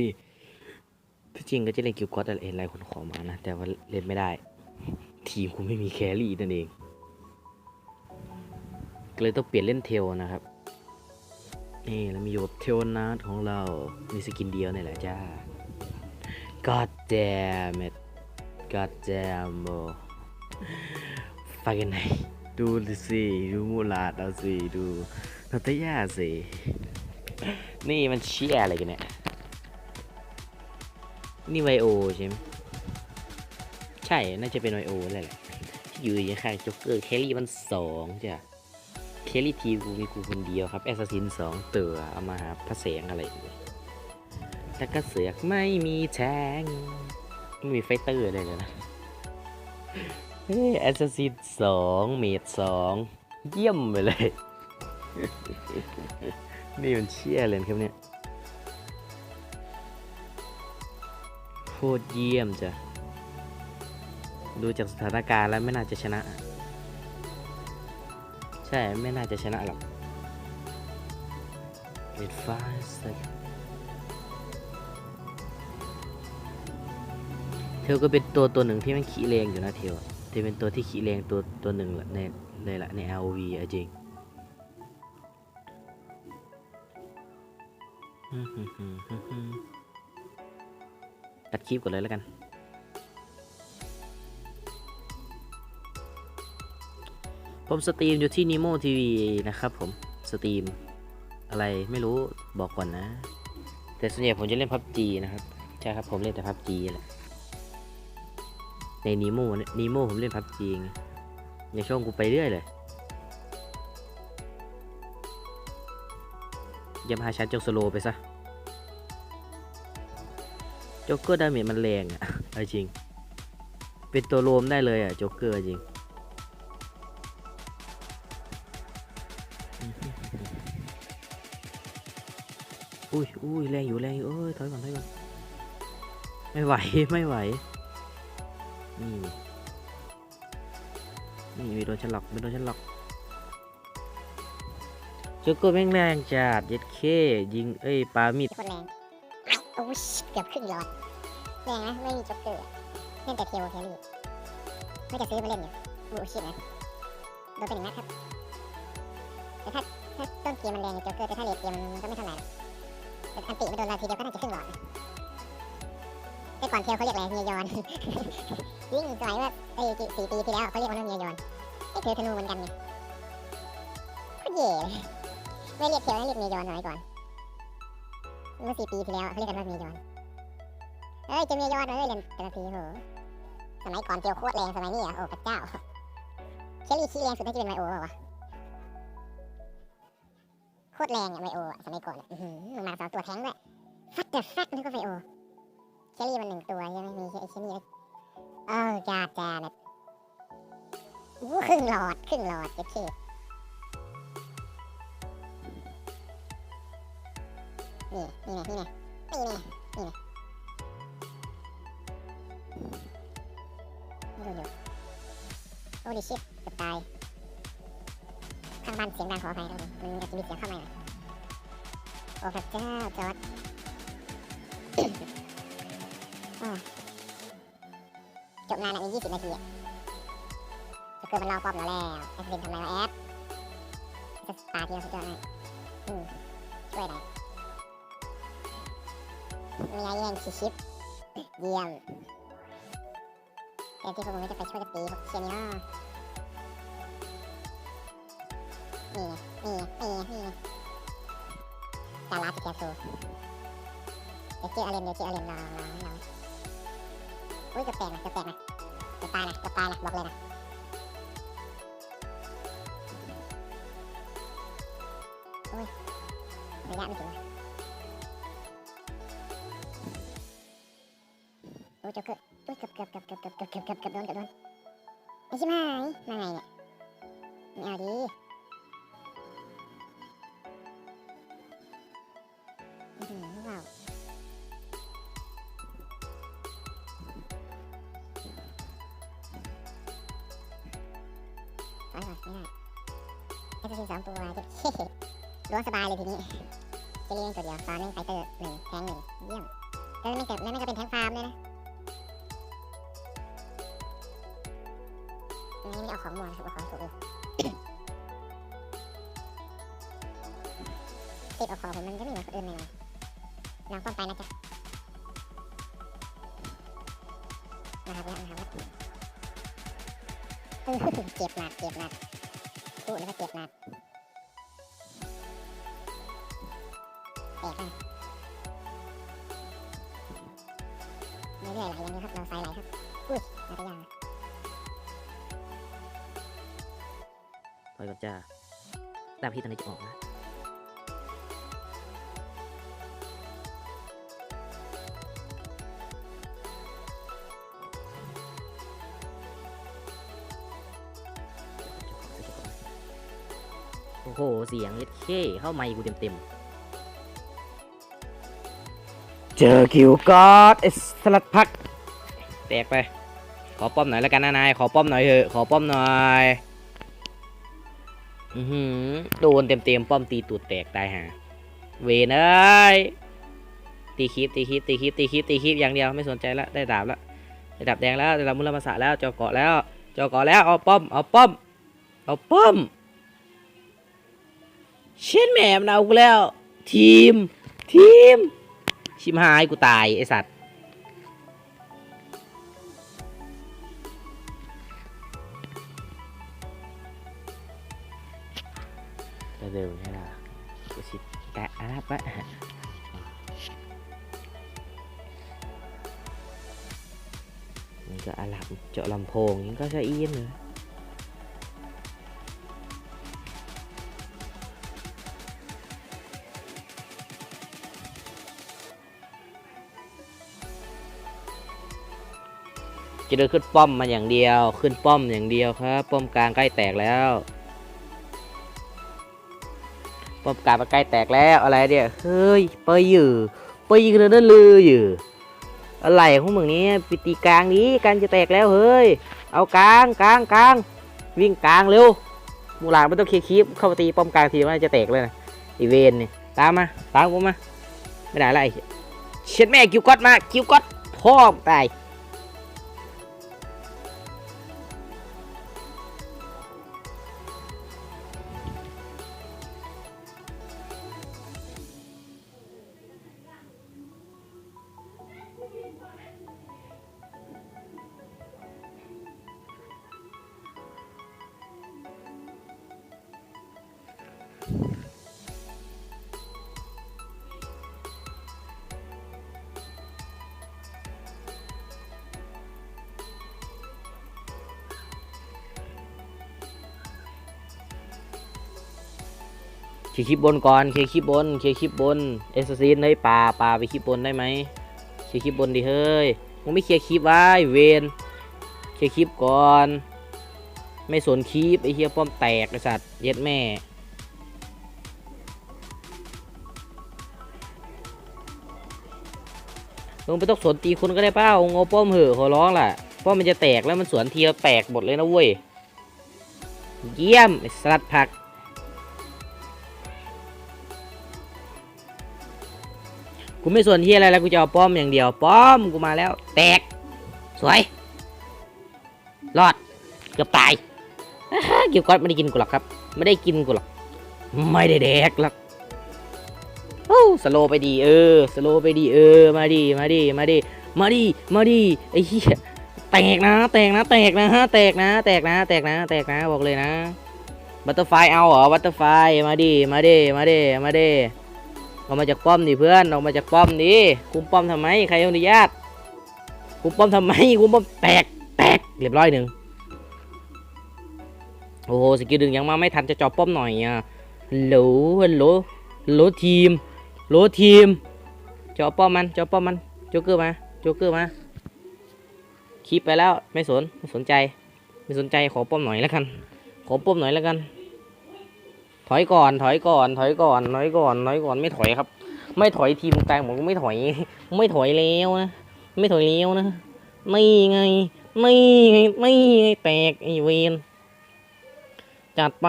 นี่ที่จริงก็จะเล่นกิลกอตอะไรอะไรคนขอมานะ แต่ว่าเล่นไม่ได้ ทีมกูไม่มีแครี่นั่นเองก็เลยต้องเปลี่ยนเล่นเทลนะครับนี่แล้วมีโยบเทลนาร์ของเรา มีสกินเดียวนี่แหละจ้า God damn it God damn bro ฟังกันไหนดูสิดูมูลาดเอาสิ ดูนาตยาสิ นี่มันเชี่ยอะไรกันเนี่ย นี่ไวโอใช่ไหมใช่ น่าจะเป็นไวโอแหละแหละที่อยู่อย่างข้างจ็อกเกอร์แครี่มันสองจ้ะ เคลลี่ทีกูมีกูคนเดียวครับ แอสซัสซินสองตัว เอามาหาพระเสียงอะไรอยู่แต่ก็เสือกไม่มีแทงไม่มีไฟเตอร์อะไรเลยนะเฮ้ยแอสซัสซินสองเมดสองเยี่ยมไปเลย นี่มันเชี่ยเลยครับเนี่ย ตรเยี่ยมจ้ะ ดูจากสถานการณ์แล้วไม่น่าจะชนะ ใช่ ไม่น่าจะชนะหรอก It fires like เทลก็เป็นตัวตัวหนึ่งที่มันขี้เลงอยู่นะเทลเทลเป็นตัวที่ขี้เลงตัวตัวหนึ่งในเลยละใน ROV อะจริง ตัดคลิปก่อนเลยแล้วกัน ผมสตรีมอยู่ที่ Nemo TV นะครับผม สตรีม อะไรไม่รู้บอกก่อนนะ แต่ส่วนใหญ่ผมจะเล่น PUBG นะครับ ใช่ครับผมเล่นแต่ PUBG แหละ ใน Nemo เนี่ย Nemo ผมเล่น PUBG ไงในช่องกูไปเรื่อยเลยยามาหาชันจกสโลไปซะ จ๊กเกอร์ดาเมจมันแรงอะจริง เป็นตัวรวมได้เลยอะโจ๊กเกอร์จริงอุ้ยอุ้ยแรงอยู่แรงอยู่เอ้ยถอยก่อนถอยก่อนไม่ไหวไม่ไหวนี่นี่มีโดนฉันหลอกม่โดนฉันหลอกโจ๊กเกอร์แม่งแรงจัดเย็ดเคยิงเอ้ยปามีด อ้ยเกือบครึ่งหลอดแรงนะไม่มีจ็อกเกอร์เล่นแต่เทลแครี่ไม่จะซื้อมาเล่นอยู่บูชิดนะโดนไปหนึ่งนัดครับแต่ถ้าถ้าต้นเกมมันแรงจ็อกเกอร์แต่ถ้าเลทเกมมันก็ไม่เท่าไหร่แต่อันติมันโดนเราทีเดียวก็น่าจะครึ่งหลอดแต่ก่อนเทลเขาเรียกอะไรเมียยอนยิ่งสมัยว่าไอ้สี่ปีที่แล้วเขาเรียกว่าเมียยอนไอ้เธอธนูเหมือนกันไงโคตรเย่ไม่เรียกเทลให้เรียกเมียยอนสมัยก่อน เมื่อสี่ปีที่แล้วเขาเรียกกันว่าเมียยอนเฮ้ยจะเมียอนเลยเล่นแต่ละทีโหสมัยก่อนเจียวโคตรแรงสมัยนี้อะโอ้พระเจ้าเชลลี่ขี้แรงสุดน่าจะเป็นไมโอวะโคตรแรงอะไมโออะสมัยก่อนหือมันมาสองตัวแท้งด้วยฟัดเดอะฟัดนึกว่าไมโอเชลลี่มันหนึ่งตัวใช่ไหมมีไอ้เชลลี่แล้วเออกาจาแบบอู้ครึ่งหลอดครึ่งหลอดเจ๊เค นี่นี่ไงนี่ไงนี่ไงไม่โดนอยู่โอ้ดิชิตเกือบตายข้างบ้านเสียงดังขออภัยครับผมมันอาจจะมีเสียงเข้ามาหน่อยโอ้พระเจ้าจอดจบงานอะมี20 นาทีจะเกิดมันรอป้อมเราแล้วแอสเซนทำอะไรวะแอดจะตาที่เราสุดยอดมากอืมช่วยหน่อย มีอะไรแย่งชิป เยี่ยมแต่ที่พวกมึงจะไปช่วยกันตีพวกเชียนี่นี่นี่นี่นี่ไงดาราจะแกสูเดี๋ยวเจออาเลนเดี๋ยวเจออาเลนรอรอราอุ้ยเกือบแตกนะเกือบแตกนะเกือบตายนะเกือบตายนะบอกเลยนะโอ้ยระยะไม่ถึงนะ ยเจ้าเกือบเกือบเกือบเกือบเกือบเกือบเกือบเกือบเกือบเกือบโดนเกือบโดนไอ้ชิบหายมาไงเนี่ยไม่เอาดิอื้อหือว้าวไปก่อนไม่ได้แอสซิสสองตัวจะเฮ้ล้วงสบายเลยทีนี้จะเลี้ยงตัวเดียวฟาร์มเล่นไฟเตอร์หนึ่งแทงหนึ่งเยี่ยมแล้วไม่เกิดแล้วไม่ก็เป็นแทงฟาร์มเลยนะ นี้ไม่เอาของมวนครับเอาของถูกเลยติดเอาของผมมันจะไม่เหมือนคนอื่นเลยลองป้อมไปนะจ๊ะนะครับแล้วนะครับเออเจ็บหนักเจ็บหนักพูดแล้วก็เจ็บหนักแตกนะเรื่อยๆไหลอย่างนี้ครับเราไฟไหลครับอุ้ยนาตยาถ อยก่อนจ้าดาบพี่ตอนนี้จะออกนะโอ้โห เสียงเย็ดเข้เข้าไมค์กูเต็มๆเจอคิวกอดเอสลัดพัก แตกไป ขอป้อมหน่อยแล้วกันนะนาย ขอป้อมหน่อยเถอะ ขอป้อมหน่อย อือหือโดนเต็มเต็มป้อมตีตูดแตกตายหาเวนเอ้ยตีคลิปตีคลิปตีคลิปตีคลิปตีคลิปอย่างเดียวไม่สนใจละได้ดาบละได้ดาบแดงแล้วได้ดาบมุลมาสะแล้วเจาะเกาะแล้วเจาะเกาะแล้วเอาป้อมเอาป้อมเอาป้อมเช่นแหมมเอากูแล้ว ทีม ทีม ชิมหายกูตายไอสัตว์ เร็วๆนี่ล่ะกูชิแกะอะไรปะนี่ก็อาลับเจาะลำโพงนี่ก็จะอี้ยมเลยจะเดินขึ้นป้อมมาอย่างเดียว ขึ้นป้อมอย่างเดียวครับ ป้อมกลางใกล้แตกแล้ว ป้อมกลางมันใกล้แตกแล้วอะไรเนี่ยเฮ้ยไปอยู่ไปยิงกันนั่นเลยอยู่อะไรของมึงนี้ปิตีกลางนี้กันจะแตกแล้วเฮ้ยเอากลางกลางกลางวิ่งกลางเร็วมูหลานไม่ต้องเคลียร์คลิปเข้ามาตีป้อมกลางทีมันจะแตกเลยนะอีเวนนี่ตามมาตามกูมาไม่ได้ไรเช็ดแม่คิวก๊อตมาคิวก๊อตพ่อตาย ลียร์คลิปบนก่อนเคลียร์คลิปบนเคลียร์คลิปบนเอสซีนเฮ้ยป่าป่าไปคลิปบนได้ไหมเคลียร์คลิปบนดิเฮ้ยมึงไม่เคลียร์คลิปไว้เวนเคลียร์คลิปก่อน ไม่สนคลิปไอ้เฮียป้อมแตกไอ้สัตว์เย็ดแม่มึงไม่ต้องสนตีคนก็ได้เป้าโง่ป้อมเหอะขอร้องล่ะป้อมมันจะแตกแล้วมันสวนทีเราแตกหมดเลยนะเว้ยเยี่ยมไอ้สัตว์ผัก กูไม่ส่วนที่อะไรแล้วกูจะเอาป้อมอย่างเดียว ป้อมกูมาแล้ว แตก สวย รอด เกือบตายเกี่ยวกับไม่ได้กินกูหรอกครับ ไม่ได้กินกูหรอก ไม่ได้แดกหรอกโอ้สโลไปดีเออ สโลไปดีเออ มาดีมาดีมาดีมาดีมาดีไอ้เหี้ยแตกนะ แตกนะ แตกนะฮะแตกนะ แตกนะ แตกนะ แตกนะ บอกเลยนะ บัตเตอร์ไฟเอาเหรอ บัตเตอร์ไฟ มาดีมาดีมาดีมาดี ออกมาจากป้อมดิเพื่อนออกมาจากป้อมดิคุมป้อมทำไมใครอนุญาตคุมป้อมทำไมคุมป้อมแตกแตกเรียบร้อยหนึ่งโอ้โหสกิลดึงยังมาไม่ทันจะจอบป้อมหน่อยอะฮัลโหลฮัลโหลฮัลโหลทีมฮัลโหลทีมจอบป้อมมันจอบป้อมมันโจ๊กเกอร์มาโจ๊กเกอร์มาคลิปไปแล้วไม่สนไม่สนใจ ไม่สนใจขอป้อมหน่อยแล้วกันขอป้อมหน่อยแล้วกัน ถอยก่อน ถอยก่อน ถอยก่อน ถอยก่อน ถอยก่อน ไม่ถอยครับ ไม่ถอยทีมกลางผมก็ไม่ถอย ไม่ถอยแล้วนะ ไม่ถอยแล้วนะ ไม่ไง ไม่ไง ไม่ไง แตกไอเวนจัดไป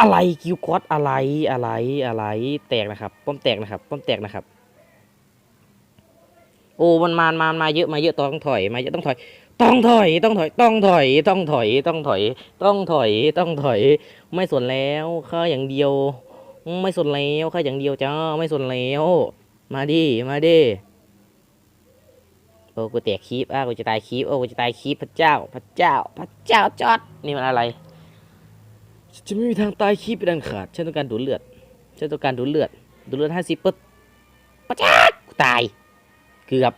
อะไรคิวคอสอะไร อะไร อะไร แตกนะครับ ป้อมแตกนะครับ ป้อมแตกนะครับ โอ้มันมามามาเยอะ มาเยอะต้องถอย มาเยอะต้องถอย ต้องถอย ต้องถอย ต้องถอย ต้องถอย ต้องถอย ต้องถอย ต้องถอย ไม่สนแล้วข้าอย่างเดียว ไม่สนแล้วข้าอย่างเดียวจ้าไม่สนแล้ว มาดิมาดิโอ้กูแตกคีบอ้ากูจะตายคีบโอ้กูจะตายคีบพระเจ้า พระเจ้า พระเจ้าจอดนี่มันอะไรจะไม่มีทางตายคีบไปดันขาดฉันต้องการดูดเลือดฉันต้องการดูดเลือดดูดเลือดห้าสิบปึ๊ดพระเจ้ากูตายเกือบ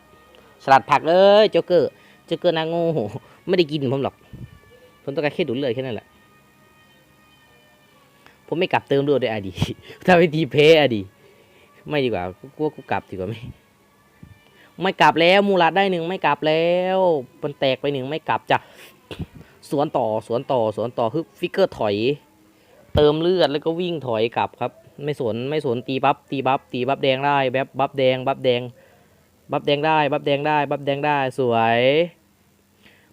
สลัดผักเลยโจ๊กเกอร์ โจ๊กเกอร์นางโง่ไม่ได้กินผมหรอก ผมต้องการแค่ดูดเลือดแค่นั้นแหละ ผมไม่กลับเติมเลือดด้วยอะดี ถ้าไปทีเพอะดี ไม่ดีกว่ากูว่ากูกลับดีกว่าไหมไม่กลับแล้วมูลัดได้หนึ่งไม่กลับแล้วมันแตกไปหนึ่งไม่กลับจ้ะสวนต่อสวนต่อสวนต่อฮึบฟิกเกอร์ถอย เติมเลือดแล้วก็วิ่งถอยกลับครับ ไม่สนไม่สนตีบัฟตีบัฟตีบัฟแดงได้แบบบัฟแดงบัฟแดง บัฟแดงได้ บัฟแดงได้ บัฟแดงได้ สวย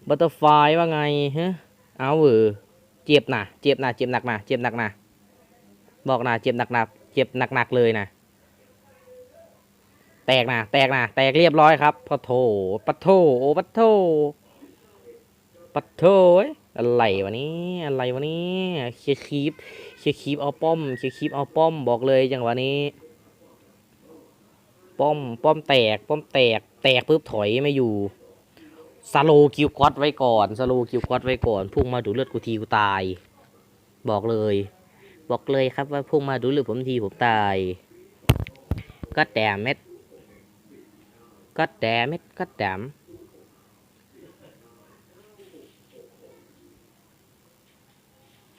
บัตเตอร์ไฟว่าไงฮะเอาเวอร์เจ็บนะเจ็บนะเจ็บหนักนะเจ็บหนักนะบอกนะเจ็บหนักๆเจ็บหนักๆเลยนะแตกนะแตกนะแตกเรียบร้อยครับปะโถปะโถโอ้ปะโถปะโถอ้อะไรวะนี้อะไรวะนี้เคียร์คีปเคียร์คีปเอาป้อมเคียร์คีปเอาป้อมบอกเลยจังหวะนี้ ป้อมป้อมแตก ป้อมแตก แตกปุ๊บถอยไม่อยู่สโลคิวควอดไว้ก่อนสโลคิวควอดไว้ก่อนพุ่งมาดูเลือดกูทีกูตาย บอกเลย บอกเลยครับว่าพุ่งมาดูหรือดผมทีผมตาย ก็แดมเม็ดก็แดมเม็ดก็แดม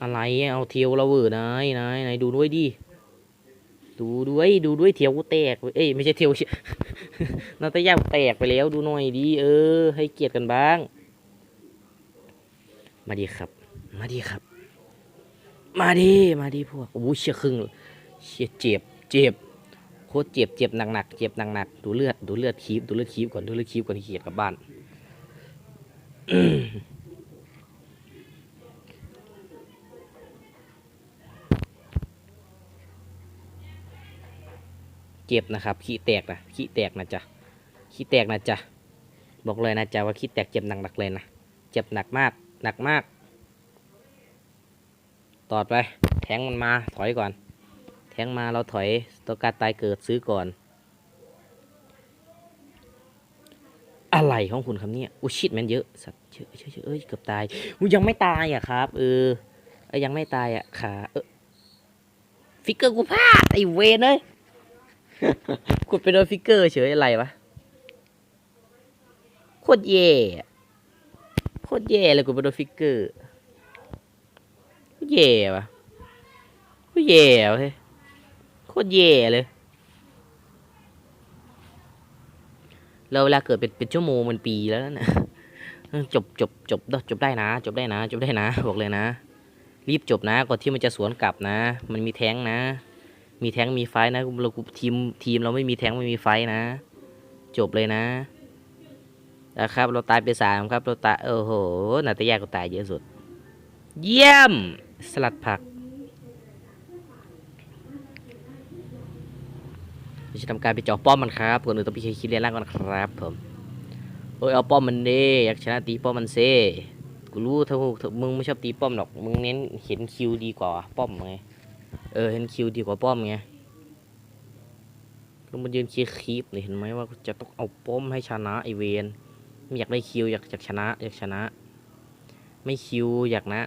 อะไรเอาเทียวเราเวอร์นายนายนายดูด้วยดิ ดูด้วยดูด้วยเทียวกูแตกเอ้ยไม่ใช่เทียวนาตายาแตกไปแล้วดูหน่อยดิเออ ให้เกียรติกันบ้าง มาดีครับ มาดีครับ มาดิมาดิพวกโอ้โหเชี่ยครึ่งเชี่ยเจ็บเจ็บโคตรเจ็บเจ็บหนักๆเจ็บหนักๆดูเลือดดูเลือดคีบดูเลือดคีบก่อนดูเลือดคีบก่อนที่เกียดกับบ้าน เจ็บนะครับ ขี้แตกนะ ขี้แตกนะจ๊ะ ขี้แตกนะจ๊ะ บอกเลยนะจ๊ะว่าขี้แตกเจ็บหนักๆเลยนะ เจ็บหนักมาก หนักมากตอดไป แทงมันมา ถอยก่อน แทงมาเราถอย ตัวการตายเกิดซื้อก่อน อะไรของคุณครับเนี่ยอุชิดมันเยอะ สัตว์เยอะเยอะเยอะเอ้ย เกือบตายอุยยังไม่ตายอะครับ เออยังไม่ตายอะขาเออฟิกเกอร์กูพลาดไอเวนเลย กดไปโดนฟิกเกอร์เฉยอะไรวะโคตรแย่โคตรแย่เลยกดไปโดนฟิกเกอร์โคตรแย่วะโคตรแย่วะเฮ้ยโคตรแย่เลยแล้วเวลาเกิดเป็นเป็นชั่วโมงมันปีแล้วนะจบจบจบจบได้นะ จบได้นะ จบได้นะ บอกเลยนะ รีบจบนะก่อนที่มันจะสวนกลับนะ มันมีแท้งนะ มีแท้งมีไฟนะเราทีมทีมเราไม่มีแท้งไม่มีไฟนะ จบเลยนะนะครับ เราตายไปสามครับ เราตายโอ้โหนาตยาก็ตายเยอะสุด เยี่ยม สลัดผักเราจะทำการไปเจาะป้อมมันครับก่อนอื่นต้องไปเคลียร์คิดเรียนล่างก่อนครับผมโอ้ยเอาป้อมมันเด้อยากชนะตีป้อมมันเซ่กูรู้ถ้ามึงไม่ชอบตีป้อมหรอก มึงเน้นเห็นคิวดีกว่าป้อมไง เออเห็นคิวดีกว่าป้อมไงแล้มันยืนเคลียร์คลิปเลยเห็นไหมว่าจะต้องเอาป้อมให้ชนะไอเวนไม่อยากได้คิวอยากอยากชนะอยากชนะ ไม่คิวอยากนะ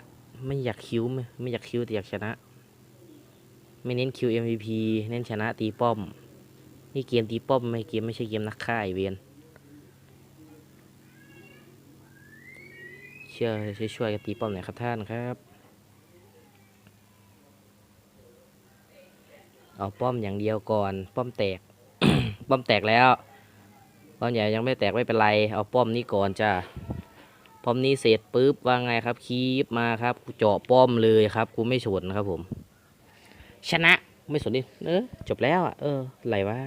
ไม่อยากคิวไม่ไม่อยากคิวแต่อยากชนะ ไม่เน้นคิว MVP เน้นชนะตีป้อม นี่เกมตีป้อมไม่เกมไม่ใช่เกมนักฆ่าไอเวนเชื่อช่วยช่วยกันตีป้อมหน่อยครับท่านครับ เอาป้อมอย่างเดียวก่อน ป้อมแตก ป้อมแตกแล้ว ป้อมใหญ่ยังไม่แตกไม่เป็นไร เอาป้อมนี้ก่อนจ้าป้อมนี้เสร็จปุ๊บว่าไงครับคีบมาครับกูเจาะป้อมเลยครับกูไม่สนครับผม ชนะไม่สนดิเออจบแล้วอะเอออะไรวะ